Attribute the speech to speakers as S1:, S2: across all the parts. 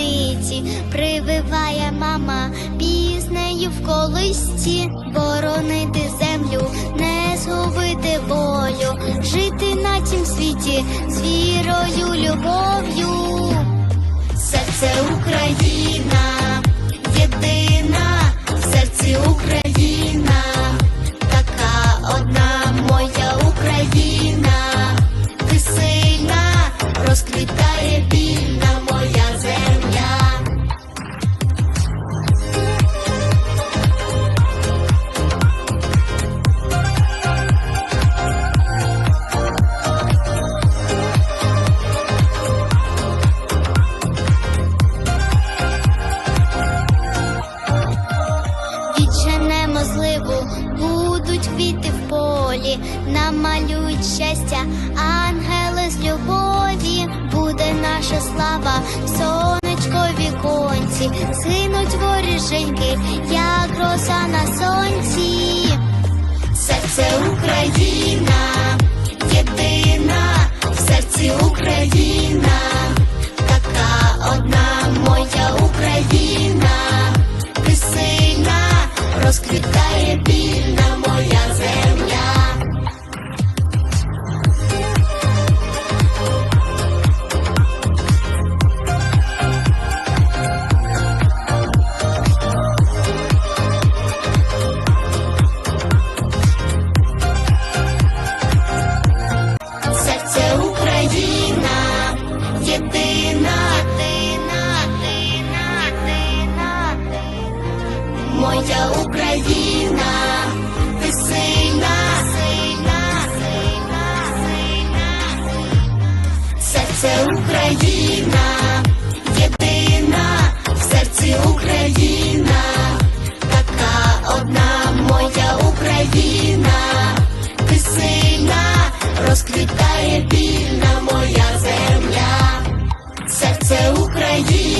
S1: полуниці, прививає мама пізнею в колисті, боронити землю, не згубити волю, жити на тім світі з вірою, любов'ю. Серце Україна, єдина в серці Україна. наша слава, сонечко віконці, синуть воріженьки, як роса на сонці, серце Україна, єдина, в серці Україна, така одна моя Україна, ти сильна, розквітає більна моя земля. Доля Україна, ти сильна, сильна, сильна, сильна, серце Україна, єдина, в серці Україна, така одна моя Україна, ти сильна, розквітає вільна моя земля, серце Україна.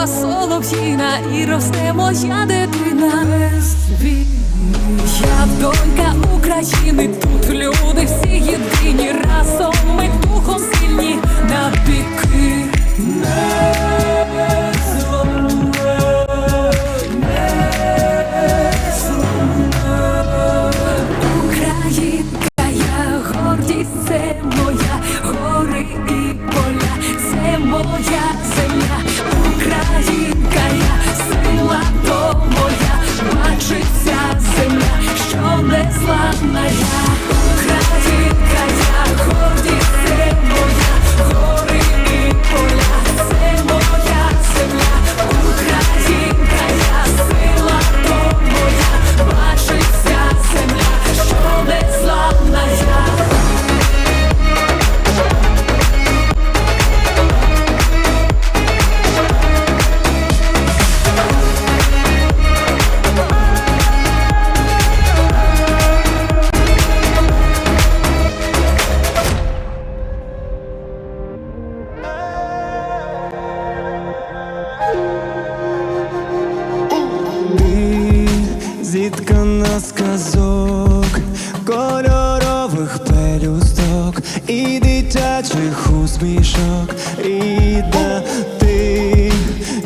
S2: неба солов'їна і росте моя дитина. Я донька України, тут люди всі єдині. Разом ми духом сильні на піки.
S3: усмішок рідна, ти.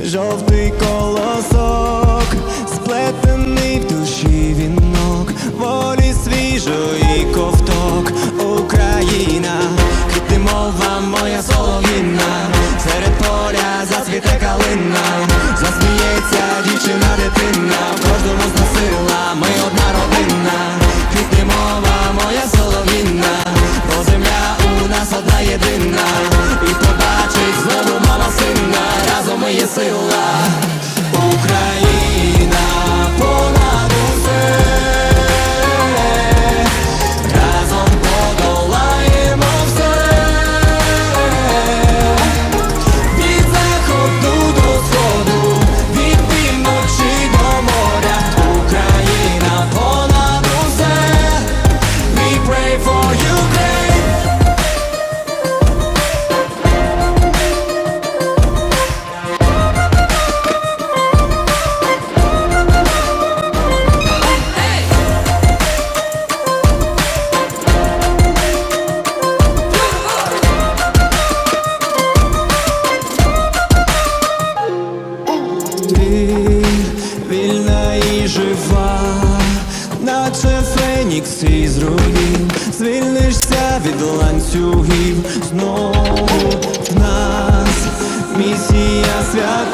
S3: Жовтий колосок, сплетений в душі вінок, волі свіжої ковток, Україна, ти мова моя солов'я Yeah.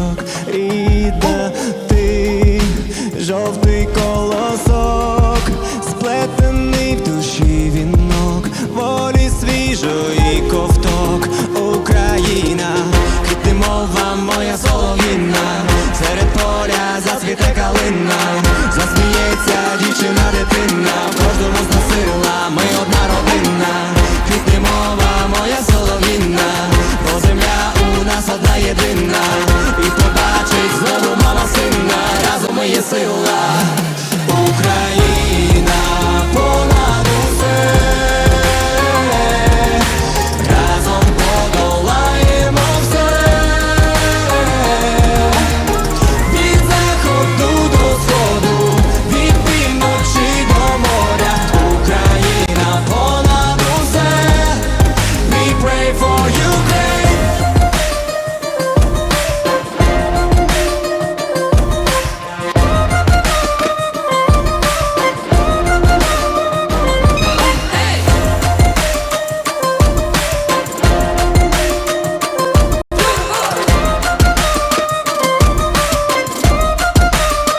S3: Усмішок, рідна ти жовтий колосок,